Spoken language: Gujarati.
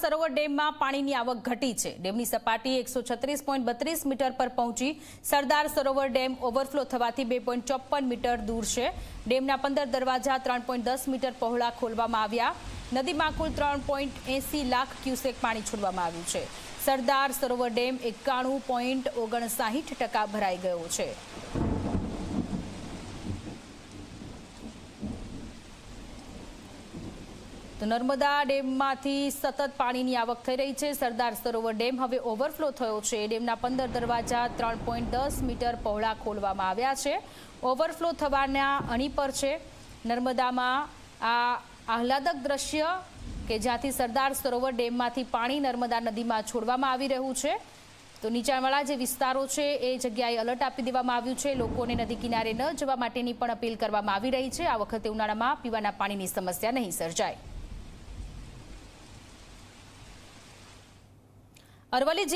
સરોવર ડેમમાં પાણીની આવક ઘટી છે. ડેમની સપાટી એકસો મીટર પર પહોંચી. સરદાર સરોવર ડેમ ઓવરફ્લો થવાથી બે મીટર દૂર છે. ડેમના પંદર દરવાજા ત્રણ મીટર પહોળા ખોલવામાં આવ્યા. નદીમાં કુલ ત્રણ લાખ ક્યુસેક પાણી છોડવામાં આવ્યું છે. સરદાર સરોવર ડેમ એકાણું પોઈન્ટ ઓગણસાહીઠ ટકા ભરાઈ ગયો છે. તો નર્મદા ડેમમાંથી સતત પાણીની આવક થઈ રહી છે. સરદાર સરોવર ડેમ હવે ઓવરફ્લો થયો છે. ડેમના પંદર દરવાજા ત્રણ પોઈન્ટ દસ મીટર પહોળા ખોલવામાં આવ્યા છે. ઓવરફ્લો થવાના અણી પર છે. નર્મદામાં આ આહલાદક દ્રશ્ય કે જ્યાંથી સરદાર સરોવર ડેમમાંથી પાણી નર્મદા નદીમાં છોડવામાં આવી રહ્યું છે. તો નીચાણવાળા જે વિસ્તારો છે, એ જગ્યાએ અલર્ટ આપી દેવામાં આવ્યું છે. લોકોને નદી કિનારે ન જવા માટેની પણ અપીલ કરવામાં આવી રહી છે. આ વખતે ઉનાળામાં પીવાના પાણીની સમસ્યા નહીં સર્જાય. અરવલ્લી